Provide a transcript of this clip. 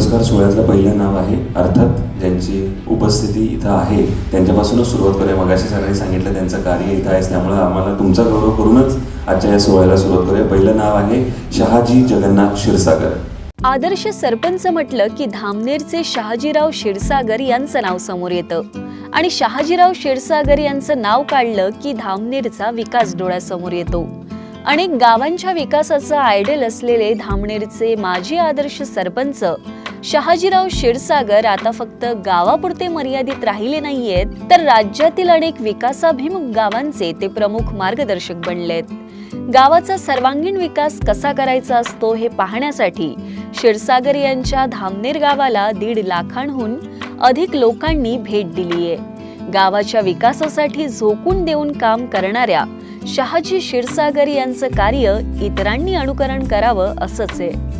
पुरस्कार सोहळ्यातलं पहिलं नाव आहे अर्थात ज्यांची उपस्थिती इथं आहे त्यांच्यापासूनच सुरुवात करूया. मगाशी सरांनी सांगितलं त्यांचं कार्य इथं आहे त्यामुळे आम्हाला तुमचा गौरव करूनच आजच्या या सोहळ्याला सुरुवात करूया. पहिलं नाव आहे शहाजी जगन्नाथ क्षीरसागर. आदर्श सरपंच म्हटलं की धामनेरचे शहाजीराव क्षीरसागर यांचं नाव समोर येतं. आणि शहाजीराव क्षीरसागर यांचं नाव काढलं की धामनेरचा विकास डोळ्यासमोर येतो. अनेक गावांच्या विकासाचं आयडल असलेले धामनेरचे माजी आदर्श सरपंच शहाजीराव क्षीरसागर आता फक्त गावापुरते मर्यादित राहिले नाहीयेत तर राज्यातील अनेक विकासाभिमुख गावांचे ते प्रमुख मार्गदर्शक बनलेत. गावाचा सर्वांगीण विकास कसा करायचा असतो हे पाहण्यासाठी क्षीरसागर यांच्या धामनेर गावाला दीड लाखांहून अधिक लोकांनी भेट दिली आहे गावाच्या विकासासाठी झोकून देऊन काम करणाऱ्या शहाजी क्षीरसागर यांचं कार्य इतरांनी अनुकरण करावं असंच आहे